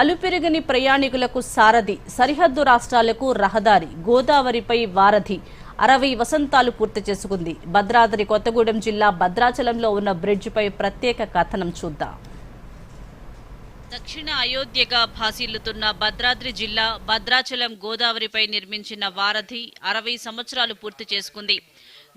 అలుపెరగని ప్రయాణికులకు సారథి సరిహద్దు రాష్ట్రాలకు రహదారి గోదావరిపై వారధి. అరవై వసంతాలు పూర్తి చేసుకుంది. భద్రాద్రి కొత్తగూడెం జిల్లా భద్రాచలంలో ఉన్న బ్రిడ్జిపై ప్రత్యేక కథనం చూద్దాం. దక్షిణ అయోధ్యగా భాసిల్లుతున్న భద్రాద్రి జిల్లా భద్రాచలం గోదావరిపై నిర్మించిన వారధి అరవై సంవత్సరాలు పూర్తి చేసుకుంది.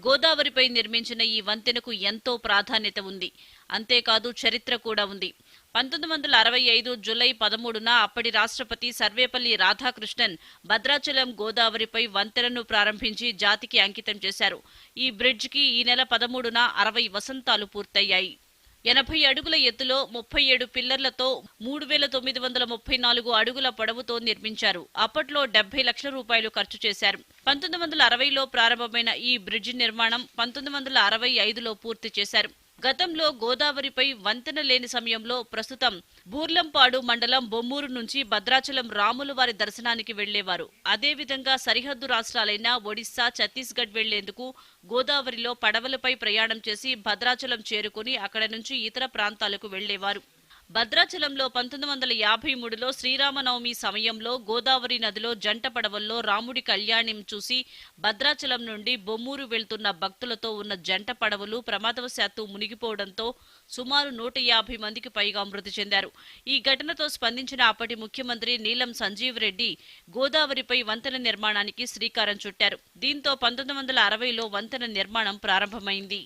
గోదావరిపై నిర్మించిన ఈ వంతెనకు ఎంతో ప్రాధాన్యత ఉంది. అంతేకాదు చరిత్ర కూడా ఉంది. పంతొమ్మిది వందల అరవై ఐదు జులై పదమూడున అప్పటి రాష్ట్రపతి సర్వేపల్లి రాధాకృష్ణన్ భద్రాచలం గోదావరిపై వంతెనను ప్రారంభించి జాతికి అంకితం చేశారు. ఈ బ్రిడ్జ్కి ఈ నెల పదమూడున అరవై వసంతాలు పూర్తయ్యాయి. ఎనభై అడుగుల ఎత్తులో ముప్పై ఏడు పిల్లర్లతో మూడు వేల తొమ్మిది వందల ముప్పై నాలుగు అడుగుల పొడవుతో నిర్మించారు. అప్పట్లో డెబ్బై లక్షల రూపాయలు ఖర్చు చేశారు. పంతొమ్మిది వందల అరవైలో ప్రారంభమైన ఈ బ్రిడ్జి నిర్మాణం పంతొమ్మిది వందల అరవై ఐదులో పూర్తి చేశారు. గతంలో గోదావరిపై వంతెన లేని సమయంలో ప్రస్తుతం బూర్లంపాడు మండలం బొమ్మూరు నుంచి భద్రాచలం రాముల వారి దర్శనానికి వెళ్ళేవారు. అదేవిధంగా సరిహద్దు రాష్ట్రాలైన ఒడిశా ఛత్తీస్గఢ్ వెళ్ళేందుకు గోదావరిలో పడవలపై ప్రయాణం చేసి భద్రాచలం చేరుకుని అక్కడ నుంచి ఇతర ప్రాంతాలకు వెళ్ళేవారు. భద్రాచలంలో పంతొమ్మిది వందల యాభై మూడులో శ్రీరామనవమి సమయంలో గోదావరి నదిలో జంట పడవల్లో రాముడి కళ్యాణం చూసి భద్రాచలం నుండి బొమ్మూరు వెళ్తున్న భక్తులతో ఉన్న జంట పడవలు ప్రమాదవశాత్తు మునిగిపోవడంతో సుమారు నూట యాభై మందికి పైగా మృతి చెందారు. ఈ ఘటనతో స్పందించిన అప్పటి ముఖ్యమంత్రి నీలం సంజీవ్ రెడ్డి గోదావరిపై వంతెన నిర్మాణానికి శ్రీకారం చుట్టారు. దీంతో పంతొమ్మిది వందల అరవైలో వంతెన నిర్మాణం ప్రారంభమైంది.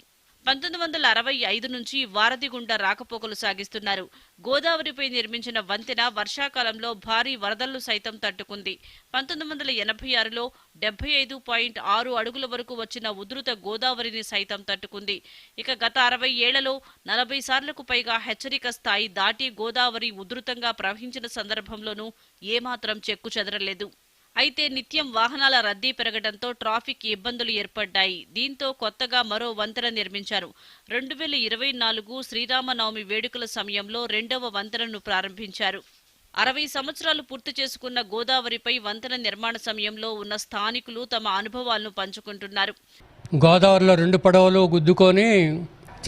పంతొమ్మిది వందల అరవై ఐదు నుంచి వారధి గుండా రాకపోకలు సాగిస్తున్నారు. గోదావరిపై నిర్మించిన వంతెన వర్షాకాలంలో భారీ వరదలు సైతం తట్టుకుంది. పంతొమ్మిది వందల ఎనభై ఆరులో డెబ్బై ఐదు పాయింట్ ఆరు అడుగుల వరకు వచ్చిన ఉధృత గోదావరిని సైతం తట్టుకుంది. ఇక గత అరవై ఏళ్ళలో నలభై సార్లకు పైగా హెచ్చరిక స్థాయి దాటి గోదావరి ఉధృతంగా ప్రవహించిన సందర్భంలోనూ ఏమాత్రం చెక్కు చెదరలేదు. అయితే నిత్యం వాహనాల రద్దీ పెరగడంతో ట్రాఫిక్ ఇబ్బందులు ఏర్పడ్డాయి. దీంతో కొత్తగా మరో వంతెన నిర్మించారు. రెండు వేల ఇరవై నాలుగు శ్రీరామనవమి వేడుకల సమయంలో రెండవ వంతెనను ప్రారంభించారు. అరవై సంవత్సరాలు పూర్తి చేసుకున్న గోదావరిపై వంతెన నిర్మాణ సమయంలో ఉన్న స్థానికులు తమ అనుభవాలను పంచుకుంటున్నారు. గోదావరిలో రెండు పడవలు గుద్దుకొని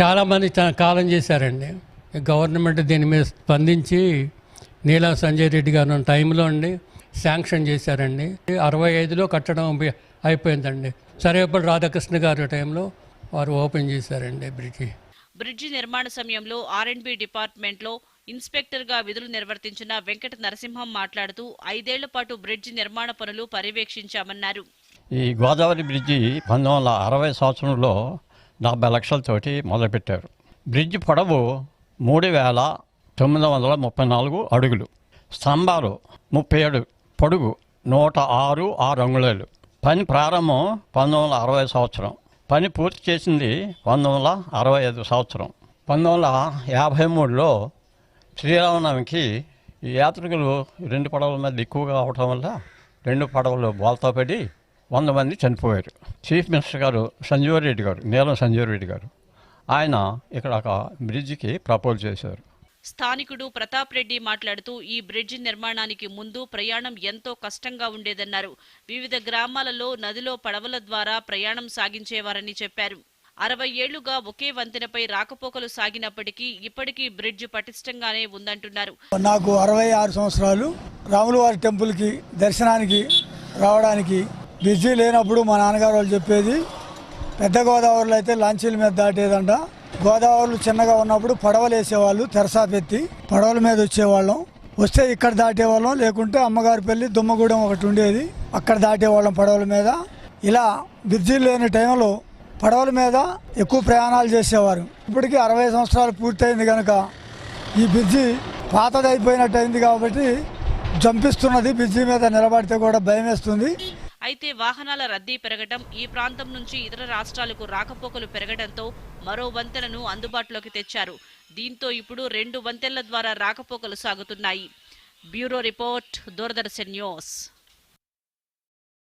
చాలామంది కాలం చేశారండి. గవర్నమెంట్ దీని మీద స్పందించి నీలా సంజయ్ రెడ్డి గారు టైంలో అండి శాంక్షన్ చేశారండి. అరవై ఐదులో కట్టడం బి- అయిపోయిందండి. సర్వేపల్లి రాధాకృష్ణ గారి టైంలో వారు ఓపెన్ చేశారండి బ్రిడ్జి. బ్రిడ్జి నిర్మాణ సమయంలో ఆర్ఎండ్బి డిపార్ట్మెంట్లో ఇన్స్పెక్టర్గా విధులు నిర్వర్తించిన వెంకట నరసింహం మాట్లాడుతూ ఐదేళ్ళ పాటు బ్రిడ్జి నిర్మాణ పనులు పర్యవేక్షించామన్నారు. ఈ గోదావరి బ్రిడ్జి పంతొమ్మిది వందల అరవై సంవత్సరంలో డెబ్బై లక్షలతోటి మొదలుపెట్టారు. బ్రిడ్జి పొడవు మూడు వేల తొమ్మిది వందల ముప్పై నాలుగు అడుగులు. స్తంభాలు ముప్పై ఏడు పొడుగు నూట ఆరు ఆరు అంగుళాలు పని ప్రారంభం పంతొమ్మిది వందల అరవై సంవత్సరం. పని పూర్తి చేసింది పంతొమ్మిది వందల అరవై ఐదు సంవత్సరం. పంతొమ్మిది వందల యాభై మూడులో శ్రీరామనవమికి ఈ యాత్రికులు రెండు పడవల మధ్య ఎక్కువగా అవటం వల్ల రెండు పడవలు బోల్తా పడి వంద మంది చనిపోయారు. చీఫ్ మినిస్టర్ గారు సంజీవ్ రెడ్డి గారు నీలం సంజీవ్ రెడ్డి గారు. ఆయన ఇక్కడ ఒక బ్రిడ్జికి ప్రపోజ్ చేశారు. స్థానికుడు ప్రతాప్ రెడ్డి మాట్లాడుతూ ఈ బ్రిడ్జి నిర్మాణానికి ముందు ప్రయాణం ఎంతో కష్టంగా ఉండేదన్నారు. వివిధ గ్రామాలలో నదిలో పడవల ద్వారా ప్రయాణం సాగించేవారని చెప్పారు. అరవై ఏళ్ళుగా ఒకే వంతెనపై రాకపోకలు సాగినప్పటికీ ఇప్పటికీ బ్రిడ్జ్ పటిష్టంగానే ఉందంటున్నారు. నాకు అరవై ఆరు సంవత్సరాలు. రాములవారి టెంపుల్కి దర్శనానికి రావడానికి బిజీ లేనప్పుడు మా నాన్నగారు వాళ్ళు చెప్పేది పెద్ద గోదావరిలో అయితే లాంచీల మీద దాటేదంట. గోదావరిలో చిన్నగా ఉన్నప్పుడు పడవలు వేసేవాళ్ళు తెరసా పెట్టి పడవల మీద వచ్చేవాళ్ళం. వస్తే ఇక్కడ దాటేవాళ్ళం లేకుంటే అమ్మగారి పెళ్ళి దుమ్మగూడెం ఒకటి ఉండేది. అక్కడ దాటేవాళ్ళం పడవల మీద. ఇలా బ్రిడ్జి లేని టైంలో పడవల మీద ఎక్కువ ప్రయాణాలు చేసేవారు. ఇప్పటికీ అరవై సంవత్సరాలు పూర్తయింది కనుక ఈ బ్రిడ్జి పాతదైపోయినట్టు అయింది కాబట్టి జంపిస్తున్నది. బ్రిడ్జి మీద నిలబడితే కూడా భయం వేస్తుంది అయితే వాహనాల రద్దీ పెరగడం ఈ ప్రాంతం నుంచి ఇతర రాష్ట్రాలకు రాకపోకలు పెరగడంతో మరో వంతెనను అందుబాటులోకి తెచ్చారు. దీంతో ఇప్పుడు రెండు వంతెనల ద్వారా రాకపోకలు సాగుతున్నాయి. Bureau report Doordarshan news.